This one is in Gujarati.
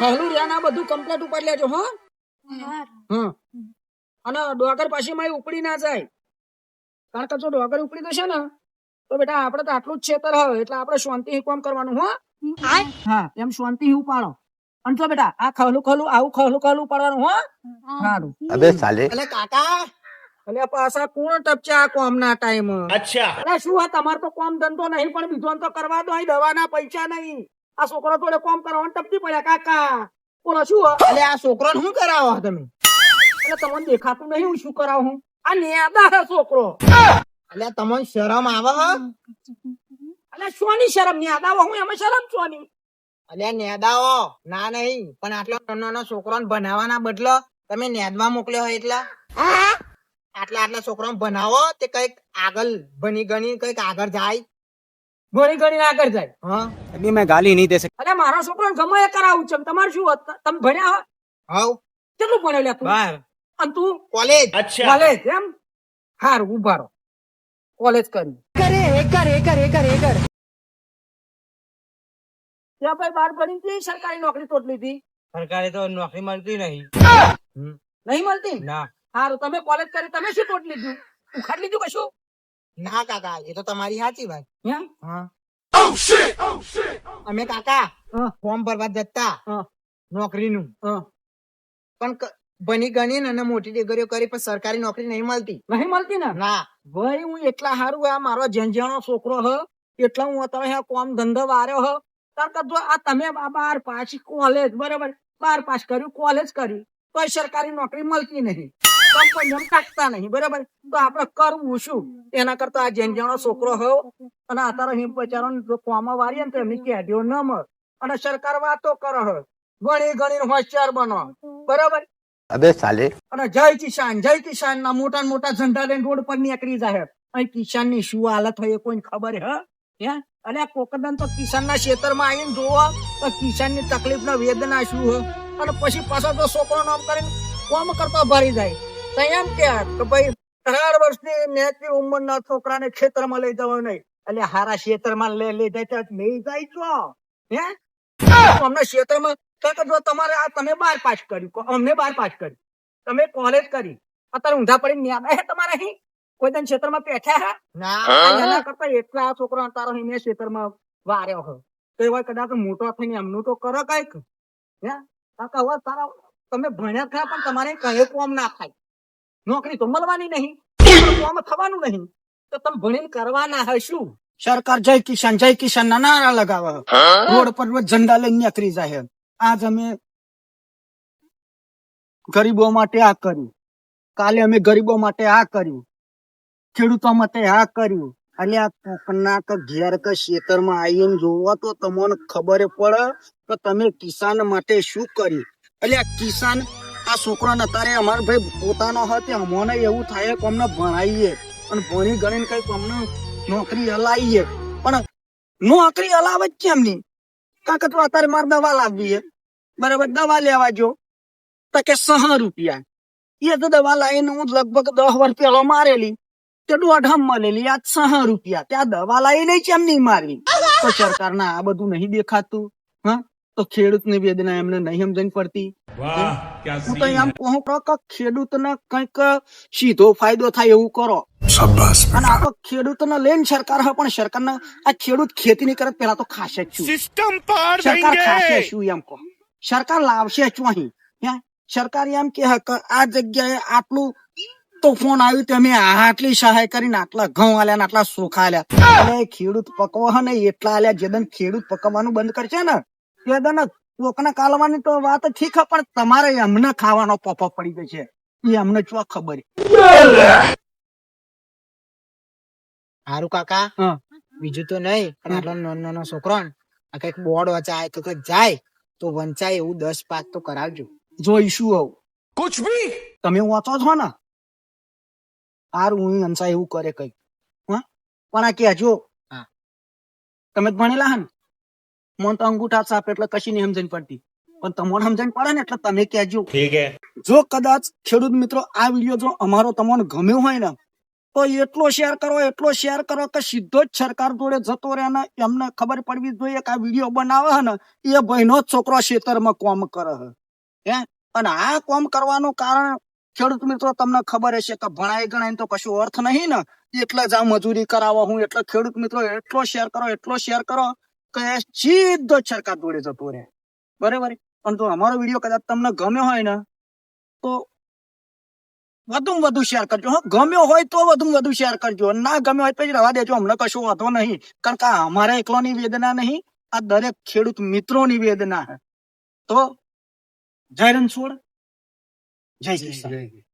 હાલું રહ્યા ના બધું કમ્પ્લેટ ઉપર લેજો હો. અને ડોગર પાછી માં ઉપડી ના જાય. કારણ કે જો ડોગર ઉપડી જશે ને તો બેટા આપણે તો આટલું જ છેતર હવે એટલે આપણે શાંતિ કામ કરવાનું હો. હા એમ શાંતિ ઉપાડો. અને જો બેટા આ ખહલું ખહલું આવું ખહલું ખહલું ઉપાડવાનું હો. સારું અબે સાલે. એટલે કાકા એટલે પાછા કોણ ટપચે આ કોમ ના ટાઈમ અચ્છા. એટલે શું આ તમારે તો કોમ ધંધો નહીં પણ બીજો તો કરવા દો અહીં દવાના પૈસા નહીં. આ છોકરો જોડે કોમ કરવાનું ટપકી પડ્યા કાકા. બોલો શું? એટલે આ છોકરો શું કરાવો તમે? એટલે તમને દેખાતું નહીં હું શું કરાવું હું? આ નેદા છોકરો. એટલે તમને શરમ આવે હ? એટલે સોની શરમ? નેદા હું એમાં શરમ શોની? એટલે નેદાઓ ના નહીં પણ આટલો નાનો નાનો છોકરાને ભણાવવાના બદલો તમે નેદવા મોકલ્યો હોય એટલે? આટલા આટલા છોકરાને ભણાવો તે કંઈક આગળ ભણી ગણી કંઈક આગળ જાય. ગોળી ગોળી આગળ કરતા હા? મેં ગાલી નહીં દે અરે મારા છોકરો ગમે એ કરાવું છે. તમારે શું તમે ભણ્યા હાઉ? કેટલું ભણ્યો લે તું? બાર. અને તું? કોલેજ? અચ્છા. કોલેજ એમ? હાર ઉભારો કોલેજ કરી કરે કર કરે કર એ કર. ત્યાં ભાઈ બાર ભણી તી સરકારી નોકરી તોડ લીધી? સરકારી તો નોકરી મળતી નહીં. નહીં મળતી? ના. હારું તમે કોલેજ કરી તમે શું તોડ લીધું? ઉખાડ લીધું કશું? ના કાકા એ તો તમારી સાચી વાત. અમે કાકા ફોર્મ ભરવા જતા. નોકરીનું. પણ ભણી ગણી ને મોટી ડિગ્રીઓ કરી પણ સરકારી નોકરી નહીં મળતી. નહીં મળતી ને? ના. ભાઈ હું એટલા સારું આ મારો ઝંઝાણો છોકરો હ એટલા હું અત્યારે આ કોમ ધંધો વાર્યો હ. કે જો આ તમે બાર પાછી કોલેજ બરાબર બાર પાસ કર્યું કોલેજ કર્યું. તો સરકારી નોકરી મળતી નહીં. નહીં બરાબર? તો આપણે કરવું શું? એના કરતા આ જેમ જાણો છોકરો હો અને અત્યારે હિમ બચારો ફોર્મમાં વારીએ ને એમની કેઢીઓ ન મર અને સરકાર વાતો કરે હે ઘણી ઘણી હોશિયાર બનો બરાબર? અબે સાલે. અને જય કિસાન જય કિસાન ના મોટા મોટા ઝંડા લઈને રોડ પર નીકળી જાય અહીં કિસાનની શું હાલત હોય કોઈને ખબર હે? હે? અને કોકદન તો કિસાન ના ખેતરમાં આવીને જોવા તો કિસાનની તકલીફ ના વેદના શું હોય અને પછી પાછો તો છોકરો નામ કરીને કોમ કરતો ભરી જાય. તો એમ કે કે ભાઈ ત્રણ વર્ષની નેચની ઉંમરના છોકરાને ખેતરમાં લઈ જવા નહીં. એટલે હારા ખેતરમાં લઈ લઈ જાય તો લઈ જાય છો હે? અમને ક્ષેત્રમાં કારણ જો તમારે આ તમે બાર પાસ કર્યું. અમને બાર પાસ કર્યું. તમે કોલેજ કરી. અત્યારે ઊંધા પડી ન્યા હે તમારે અહીં? કોઈ દિન ક્ષેત્રમાં બેઠા હે? ના. એના કરતા એટલા આ છોકરો તારો અહીં મેં ક્ષેત્રમાં વાર્યો હો. તો એવા કદાચ મોટો થઈને એમનું તો કરો કંઈક. હે? કાકા હવે તારા તમે ભણ્યા ખરા પણ તમારે કઈ કોમ ના થાય. નોકરી તો મળવાની નહીં. કોમ થવાનું નહીં. તો તમે ભણીને કરવાના હશું. સરકાર જય કિસાન જય કિસાન ના નારા લગાવે. રોડ પર ઝંડા લઈને નીકળી જાય. આજ અમે ગરીબો માટે આ કર્યું. કાલે અમે ગરીબો માટે આ કર્યું. ખેડૂતો માટે આ કર્યું. એટલે આ કોકના કે ઘેર કે ખેતરમાં આવીને જોવો તો તમને ખબર પડે કે તમે કિસાન માટે શું કર્યું. એટલે આ કિસાન આ છોકરાને અત્યારે અમારો ભાઈ પોતાનો હતો અમને એવું થાય કે અમને ભણાવીએ અને ભણી ગણીને કંઈક અમને નોકરી હલાવીએ પણ નોકરી હલાવે જ કેમ નહીં કાંક તું અત્યારે મારે દવા લાવવી બરાબર, દવા લેવા જો. તો કે સહ રૂપિયા. એ તો દવા લાવીને હું લગભગ દસ વર્ષ પેલો મારેલી. તે દોઢમ મળેલી. આ સહ રૂપિયા. ત્યાં દવા લાવી નહીં કેમ નહીં મારવી. તો સરકારના આ બધું નહીં દેખાતું. હા? તો ખેડૂતની વેદના એમને નહીં સમજણ પડતી. હું? તો એમ કહું કરો કે ખેડૂતને કંઈક સીધો ફાયદો થાય એવું કરો. અને આ તો ખેડૂતને લઈને સરકાર હોય પણ સરકારને આ ખેડૂત ખેતી નહીં કરે પેલા તો ખાશે જ સિસ્ટમ સરકાર ખાશે શું એમ કહો? સરકાર લાવશે જ અહીં? સરકાર એમ કે આ જગ્યાએ આટલું તો ફોન આવ્યું તે અમે આટલી સહાય કરીને આટલા ઘઉં આલ્યા આટલા સુખા આલ્યા. અને ખેડૂત પકવા ને એટલા આલ્યા જેદન ખેડૂત પકવવાનું બંધ કરશે ને કેદાના કોકના કાલવાની તો વાત ઠીક પણ તમારે એમને ખાવાનો પોપો પડી ગયો છે. એ અમને ચો ખબર હારું કાકા બીજું તો નહીં પણ આટલો નાનો નાનો છોકરો આ કંઈક બોર્ડ વચાય તો જાય તો વંચાય એવું દસ પાક તો કરાવજો. જોઈશું આવું. કુછ ભી તમે વાંચો છો ને? હારું હું અંસા એવું કરે કંઈક. હા? પણ આ કહેજો. તમે ભણેલા હા ને? મને તો અંગૂઠા સાપ એટલે કશી નહીં સમજણ પડતી. પણ તમને સમજણ પડે ને એટલે તમે કહેજો. જો કદાચ ખેડૂત મિત્રો આ વીડિયો જો અમારો તમને ગમ્યો હોય ને તો એટલો શેર કરો એટલો શેર કરો કે સીધો જ સરકાર જોડે જતો રહે ને એમને ખબર પડવી જોઈએ કે આ વીડિયો બનાવે ને એ ભાઈનો છોકરો ખેતરમાં કોમ કરે હે. અને આ કોમ કરવાનું કારણ ખેડૂત મિત્રો તમને ખબર હશે કે ભણાઈ ગણાય તો કશું અર્થ નહીં ને એટલે જ આ મજૂરી કરાવવા હું એટલે ખેડૂત મિત્રો એટલો શેર કરો એટલો શેર કરો કે સીધો સરકાર જોડે જતો રહે બરાબર? પણ જો અમારો વીડિયો કદાચ તમને ગમ્યો હોય ને, તો વધુ વધુ શેર કરજો. ગમ્યો હોય તો વધુ વધુ શેર કરજો. ના ગમ્યો હોય પછી રવા દેજો. અમને કશું વાંધો નહીં. કારણ કે અમારા એકલોની વેદના નહીં, આ દરેક ખેડૂત મિત્રોની વેદના હે તો જય રણછોડ, જય શ્રી